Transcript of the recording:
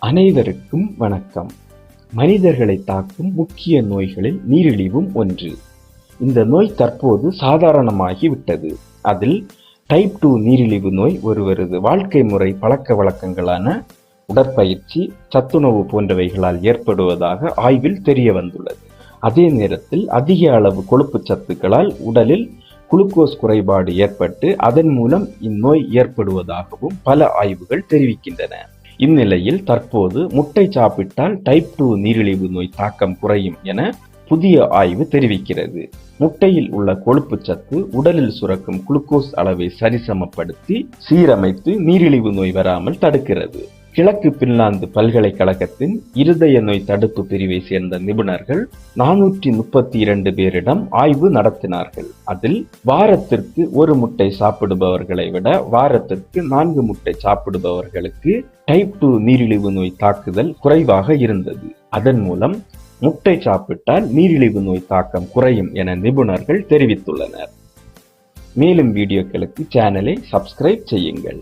அனைவருக்கும் வணக்கம். மனிதர்களை தாக்கும் முக்கிய நோய்களில் நீரிழிவும் ஒன்று. இந்த நோய் தற்போது சாதாரணமாகிவிட்டது அதில் டைப் டூ நீரிழிவு நோய் ஒருவரது வாழ்க்கை முறை பழக்க வழக்கங்களான உடற்பயிற்சி சத்துணவு போன்றவைகளால் ஏற்படுவதாக ஆய்வில் தெரிய வந்துள்ளது. அதே நேரத்தில் அதிக அளவு கொழுப்பு சத்துக்களால் உடலில் குளுக்கோஸ் குறைபாடு ஏற்பட்டு அதன் மூலம் இந்நோய் ஏற்படுவதாகவும் பல ஆய்வுகள் தெரிவிக்கின்றன. இந்நிலையில் தற்போது முட்டை சாப்பிட்டால் டைப் டூ நீரிழிவு நோய் தாக்கம் குறையும் என புதிய ஆய்வு தெரிவிக்கிறது. முட்டையில் உள்ள கொழுப்புச் சத்து உடலில் சுரக்கும் குளுக்கோஸ் அளவை சரிசமப்படுத்தி சீரமைத்து நீரிழிவு நோய் வராமல் தடுக்கிறது. கிழக்கு பின்லாந்து பல்கலைக்கழகத்தின் இருதய நோய் தடுப்பு பிரிவை சேர்ந்த நிபுணர்கள் நானூற்றி முப்பத்தி இரண்டு பேரிடம் ஆய்வு நடத்தினார்கள். அதில் வாரத்திற்கு ஒரு முட்டை சாப்பிடுபவர்களை விட வாரத்திற்கு நான்கு முட்டை சாப்பிடுபவர்களுக்கு டைப் டூ நீரிழிவு நோய் தாக்குதல் குறைவாக இருந்தது. அதன் மூலம் முட்டை சாப்பிட்டால் நீரிழிவு நோய் தாக்கம் குறையும் என நிபுணர்கள் தெரிவித்துள்ளனர். மேலும் வீடியோக்களுக்கு சேனலை சப்ஸ்கிரைப் செய்யுங்கள்.